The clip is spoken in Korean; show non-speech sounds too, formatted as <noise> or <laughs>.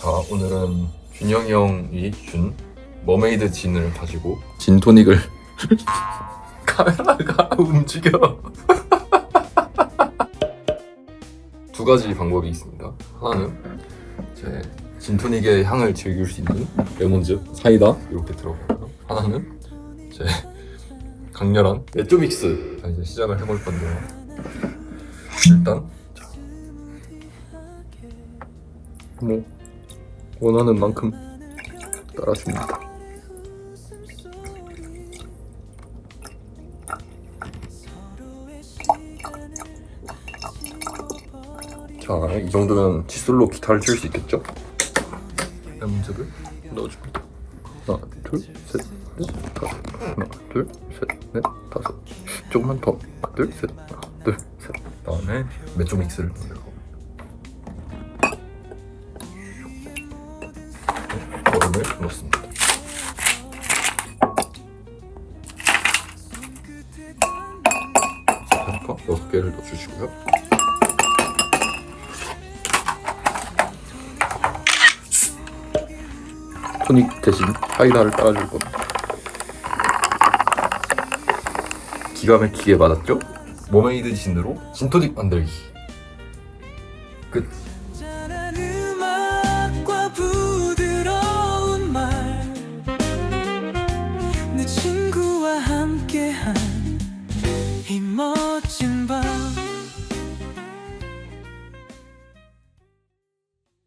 자 오늘은 준영이 형이 준 머메이드 진을 가지고 진토닉을. <laughs> 카메라가 움직여. <laughs> 두 가지 방법이 있습니다. 하나는 제 진토닉의 향을 즐길 수 있는 레몬즙 사이다. 이렇게 들어가고요. 하나는 제 강렬한 맥주믹스. 자 이제 시작을 해볼 건데요. 일단 자. 뭐 원하는 만큼 따라줍니다 자, 이 정도면 칫솔로 기타를 칠 수 있겠죠? 레몬즙을 넣어줍니다. 하나, 둘, 셋, 넷, 다섯. 하나, 둘, 셋, 넷, 다섯. 조금만 더. 하나, 둘, 셋, 하나, 둘, 셋. 다음에 맥주 믹스를 넣어요. 얼음을 넣습니다. 하니까 여섯 개를 넣어주시고요. 토닉 대신 사이다를 따라줄 겁니다. 기가 막히게 맞았죠? 모메이드 진으로 진토닉 만들기 끝 멋진